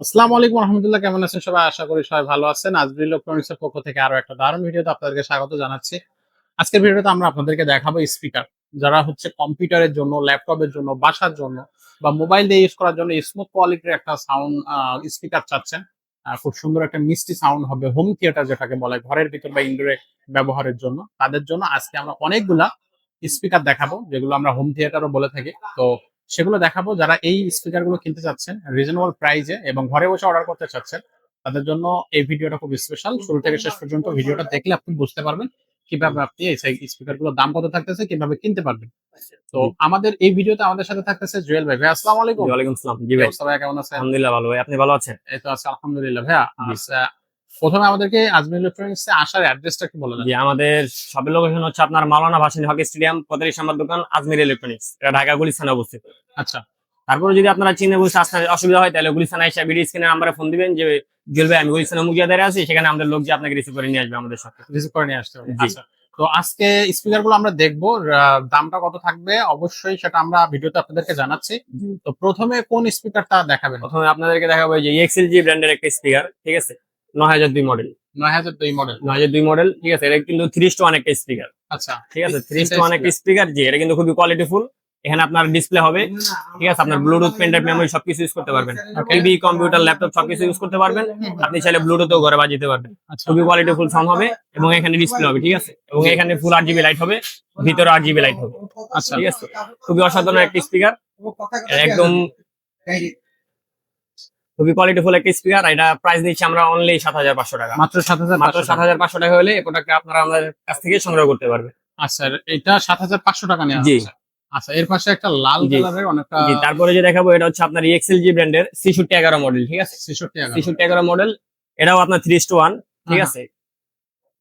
আসসালামু আলাইকুম রহমতুল্লাহ, কেমন আছেন সবাই? আশা করি সবাই ভালো আছেন। আজবির ইলেকট্রনিক্স এর পক্ষ থেকে আরও একটা দারুণ ভিডিওতে আপনাদেরকে স্বাগত জানাচ্ছি। আজকের ভিডিওতে আমরা আপনাদেরকে দেখাবো স্পিকার যারা হচ্ছে কম্পিউটারের জন্য, ল্যাপটপের জন্য, বাসার জন্য বা মোবাইল দিয়ে ইউজ করার জন্য স্মুথ কোয়ালিটির একটা সাউন্ড স্পিকার চাচ্ছেন। খুব সুন্দর একটা মিষ্টি সাউন্ড হবে হোম থিয়েটার যেটাকে বলে, ঘরের ভিতর বা ইনডোরে ব্যবহারের জন্য। তাদের জন্য আজকে আমরা অনেকগুলা স্পিকার দেখাবো, যেগুলো আমরা হোম থিয়েটারও বলে থাকি। তো সেগুলো দেখাবো। যারা এই স্পিকারগুলো কিনতে চাচ্ছেন রিজনেবল প্রাইজে এবং ঘরে বসে অর্ডার করতে চাচ্ছেন তাদের জন্য এই ভিডিওটা খুব স্পেশাল শুরু থেকে শেষ পর্যন্ত ভিডিওটা দেখলে আপনি বুঝতে পারবেন কীভাবে আপনি এই স্পিকারগুলোর দাম কত থাকতেছে কীভাবে কিনতে পারবেন। তো আমাদের এই ভিডিওতে আমাদের সাথে থাকতেছে জুয়েল ভাই। ভাই আসসালামু আলাইকুম। ওয়া আলাইকুম আসসালাম। জি ভাই। ভাই কেমন আছেন? আলহামদুলিল্লাহ ভালো। ভাই আপনি ভালো আছেন? এই তো আছি আলহামদুলিল্লাহ। আচ্ছা, প্রথমে আমাদেরকে আজমির ইলেকট্রনিক্স আসার অ্যাড্রেসটা কি বলে দেন। আমাদের সবের লোকেশন হচ্ছে আপনার মাওলানা ভাসানী হকি স্টেডিয়াম পঁয়তাল্লিশ নম্বর দোকান আজমির ইলেকট্রনিক্স এটা ঢাকা গুলিস্তানে অবস্থিত। আচ্ছা। তারপরে যদি আপনারা চিনে বুঝতে আসতে অসুবিধা হয় তাহলে গুলিস্তানে এসে ভিডিও স্ক্রিনে নাম্বারে ফোন দিবেন যে জুয়েল ভাই আমি গুলিস্তানে মুগিয়া দাঁড়িয়ে আছি সেখানে আমাদের লোক যে আপনাকে রিসিভ করে নিয়ে আসবে আমাদের সাথে। রিসিভ করে নিয়ে আসতে হবে। আচ্ছা। তো আজকে স্পিকারগুলো আমরা দেখব দামটা কত থাকবে অবশ্যই সেটা আমরা ভিডিওতে আপনাদেরকে জানাচ্ছি। তো প্রথমে কোন স্পিকারটা দেখাবেন? প্রথমে আপনাদেরকে দেখাবো যে এক্সেল জি ব্র্যান্ডের একটা স্পিকার ঠিক আছে? নয় হাজার দুই মডেল নয় হাজার দুই মডেল নয় হাজার দুই মডেল ঠিক আছে এটা কিন্তু থ্রি টু স্পিকার আচ্ছা। ঠিক আছে থ্রি টু স্পিকার জি এটা কিন্তু খুবই কোয়ালিটিফুল এখানে আপনার ডিসপ্লে হবে। ঠিক আছে আপনার ব্লুটুথ পেনড্রাইভ মেমোরি সবকিছু ইউজ করতে পারবেন। টিভি কম্পিউটার ল্যাপটপ সবকিছু ইউজ করতে পারবেন। আপনি চাইলে ব্লুটুথও ঘরে বাজিতে পারবেন। আচ্ছা। খুবই কোয়ালিটিফুল সাউন্ড হবে এবং এখানে ডিসপ্লে হবে ঠিক আছে? এবং এখানে ফুল আট জিবি লাইট হবে ভিতরে আট জিবি লাইট হবে। আচ্ছা। ঠিক আছে? খুবই অসাধারণ একটা স্পিকার একদম খুবই কোয়ালিটিফুল একটা স্পিকার এটা প্রাইস দিচ্ছি আমরা অনলি সাত হাজার পাঁচশো টাকা। মাত্র সাত হাজার মাত্র সাত হাজার পাঁচশো টাকা হলে এই প্রোডাক্ট আপনারা আমাদের কাছ থেকে সংগ্রহ করতে পারবেন। আচ্ছা এটা সাত হাজার পাঁচশো টাকা নেওয়া জি। আচ্ছা এর পাশে একটা লাল কালারের অনেকটা জি তারপরে যে দেখাবো এটা হচ্ছে আপনার এক্সেল জি ব্র্যান্ডের ছিষট্টি এগারো মডেল ঠিক আছে? ছেষট্টি ছিষট্টি এগারো মডেল এটাও আপনার থ্রি টু ওয়ান ঠিক আছে?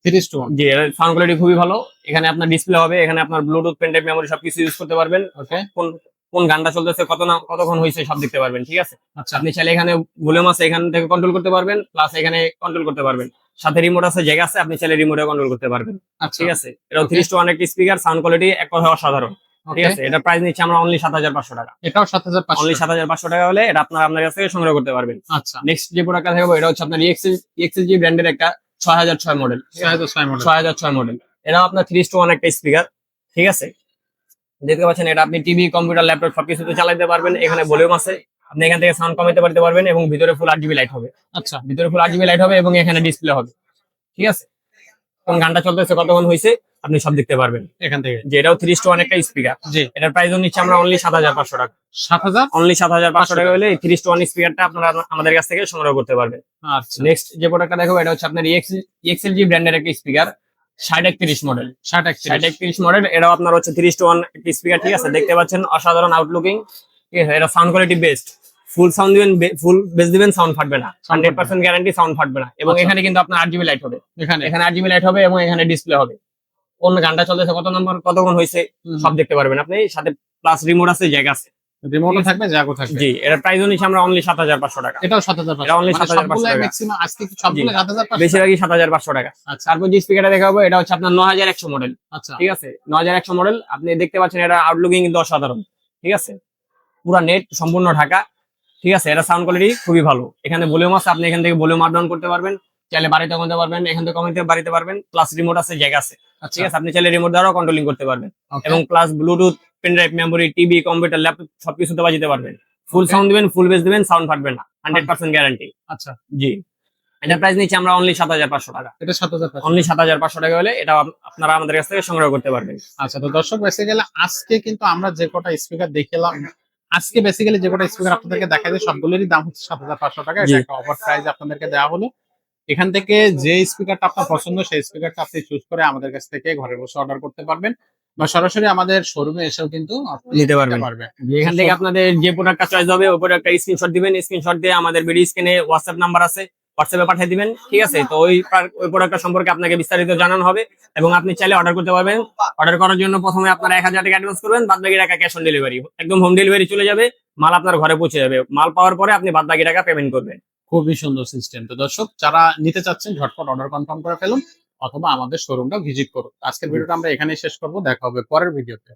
তিরিশ টু জি এর সাউন্ড কোয়ালিটি খুবই ভালো। এখানে আপনার ডিসপ্লে হবে এখানে আপনার ব্লুটুথ পেনড্রাইভ মেমোরি সবকিছু ইউজ করতে পারবেন। ওকে কোন কোন গানটা চলতেছে কত না কতক্ষণ হয়েছে সব দেখতে পারবেন ঠিক আছে? আচ্ছা। আপনি চাইলে এখানে ভলিউম আছে এখান থেকে কন্ট্রোল করতে পারবেন প্লাস এখানে কন্ট্রোল করতে পারবেন। সাথে রিমোট আছে জায়গা আছে আপনি চাইলে রিমোটে কন্ট্রোল করতে পারবেন আচ্ছা। ঠিক আছে? এটা থ্রি টু ওয়ান একটি স্পিকার সাউন্ড কোয়ালিটি এক কথা অসাধারণ ঠিক আছে? এটা প্রাইস নিচ্ছে আমরা অনলি সাত হাজার পাঁচশো টাকা। এটাও সাত হাজার পাঁচশো। অনলি সাত হাজার পাঁচশো টাকা হলে এটা আপনার আপনার কাছ থেকে সংগ্রহ করতে পারবেন। আচ্ছা। নেক্সট যে প্রোডাক্টটা থাকবে এটা হচ্ছে আপনার ব্র্যান্ডের একটা ছয় হাজার ছয় মডেল ছয় হাজার ছয় মডেল ছয় হাজার ছয় মডেল এটাও আপনার থ্রি টু ওয়ান একটা স্পিকার ঠিক আছে? দেখতে পাচ্ছেন এটা আপনি টিভি কম্পিউটার ল্যাপটপ সবকিছুতে চালাতে পারবেন। এখানে ভলিউম আছে। আপনি এখান থেকে সাউন্ড কমাতে পারতে পারবেন এবং ভিতরে ফুল আট জিবি লাইট হবে। আচ্ছা। ভিতরে ফুল আট জিবি লাইট হবে এবং এখানে ডিসপ্লে হবে। ঠিক আছে? কোন গানটা চলতেছে কতক্ষণ হয়েছে আপনি সব দেখতে পারবেন। এখান থেকে। যে এটাও থ্রি টু ওয়ান একটা স্পিকার জি। এটার প্রাইস নিচ্ছে আমরা অনলি সাত হাজার পাঁচশো টাকা। সাত হাজার? অনলি সাত হাজার পাঁচশো টাকা হলে থ্রি টু ওয়ান স্পিকারটা আপনারা আমাদের কাছ থেকে সংগ্রহ করতে পারবেন। আচ্ছা। নেক্সট যে প্রোডাক্টটা দেখো এটা হচ্ছে আপনার এক্সেল জি ব্র্যান্ডের একটা স্পিকার ষাট একত্রিশ মডেল ষাট ষাট একত্রিশ মডেল এটাও আপনার হচ্ছে তিরিশ টু ওয়ান একটি স্পিকার ঠিক আছে? দেখতে পাচ্ছেন অসাধারণ আউটলুকিং ঠিক আছে? এটা sound quality best full sound দিবেন ফুল বেস দিবেন সাউন্ড ফাটবে না। হান্ড্রেড পার্সেন্ট গ্যারান্টি সাউন্ড ফাটবে না। এবং আচ্ছা। এখানে কিন্তু আপনার আট জিবি লাইট হবে। এখানে। এখানে আট জিবি লাইট হবে এবং এখানে ডিসপ্লে হবে। কোন গানটা চলতেছে কত নম্বর কতক্ষণ হয়েছে সব দেখতে পারবেন আপনি। সাথে প্লাস রিমোট আছে জায়গা আছে। রিমোটও থাকবে জাগো থাকবে। জি এটার প্রাইস নিচ্ছে আমরা অনলি সাত হাজার পাঁচশো টাকা। এটাও সাত হাজার এটা only 7,500 টাকা। ম্যাক্সিমাম আজকে কি সবগুলো জি। সাত হাজার পাঁচশো বেশিরভাগই সাত হাজার পাঁচশো টাকা। আচ্ছা। তারপর যে স্পিকারটা দেখাবো এটা হচ্ছে আপনার ন হাজার একশো মডেল আচ্ছা। ঠিক আছে? ন হাজার একশো মডেল আপনি দেখতে পাচ্ছেন এটা আউটলুকিং কিন্তু অসাধারণ। ঠিক আছে? পুরো নেট সম্পূর্ণ ঢাকা। ঠিক আছে? এটা সাউন্ড কোয়ালিটি খুবই ভালো। এখানে ভলিউম আছে আপনি এখান থেকে ভলিউম আপ ডাউন করতে পারবেন। চাইলে বাড়িতে কমতে পারবেন এখান থেকে কমাতে বাড়িতে পারবেন। প্লাস রিমোট আছে জায়গা আছে। আচ্ছা। ঠিক আছে? আপনি চাইলে রিমোট দ্বারাও কন্ট্রোলিং করতে পারবেন। এবং plus Bluetooth pen drive memory TV computer laptop সবকিছুতে বাজিতে পারবেন ফুল সাউন্ড দিবেন ফুল বেস দিবেন সাউন্ড ফাটবে না। হান্ড্রেড পার্সেন্ট গ্যারান্টি আচ্ছা। জি। এটা প্রাইস নিচ্ছি আমরা অনলি সাত হাজার পাঁচশো টাকা। এটা সাত হাজার পাঁচশো। অনলি সাত হাজার পাঁচশো টাকা হলে এটা আপনারা আমাদের কাছ থেকে সংগ্রহ করতে পারবেন। আচ্ছা তো দর্শক বেসিক্যালি আজকে কিন্তু আমরা যে কটা স্পিকার দেখলাম আজকে বেসিক্যালি যে কটা স্পিকার আপনাদেরকে দেখা যায় সবগুলোরই দাম হচ্ছে সাত হাজার পাঁচশো টাকা। এটা একটা অফার প্রাইস আপনাদেরকে দেওয়া হলো। এখান থেকে যে স্পিকারটা আপনার পছন্দ সেই স্পিকারটা আপনি চুজ করে আমাদের কাছ থেকে ঘরে বসে অর্ডার করতে পারবেন। বা সরাসরি আমাদের শোরুমে এসেও কিন্তু নিতে যে এখান থেকে আপনাদের যে প্রোডাক্টটা চয়েস হবে ওই প্রোডাক্টটা স্ক্রিনশট দিবেন স্ক্রিনশট দিয়ে আমাদের ভিডিও স্ক্রিনে হোয়াটসঅ্যাপ নাম্বার আছে হোয়াটসঅ্যাপে পাঠিয়ে দিবেন ঠিক আছে? তো ওই ওই প্রোডাক্টটা সম্পর্কে আপনাকে বিস্তারিত জানানো হবে এবং আপনি চাইলে অর্ডার করতে পারবেন। অর্ডার করার জন্য প্রথমে আপনারা এক হাজার টাকা অ্যাডভান্স করবেন বাদ বাকি টাকা ক্যাশ অন ডেলিভারি একদম হোম ডেলিভারি চলে যাবে মাল আপনার ঘরে পৌঁছে যাবে। মাল পাওয়ার পরে আপনি বাদ বাকি টাকা পেমেন্ট করবেন। খুবই সুন্দর সিস্টেম তো দর্শক যারা নিতে চাচ্ছেন ঝটপট অর্ডার কনফার্ম করে ফেলুন। অথবা আমাদের শোরুমটা ভিজিট করুন। আজকের ভিডিওটা আমরা এখানেই শেষ করব। দেখা হবে পরের ভিডিওতে।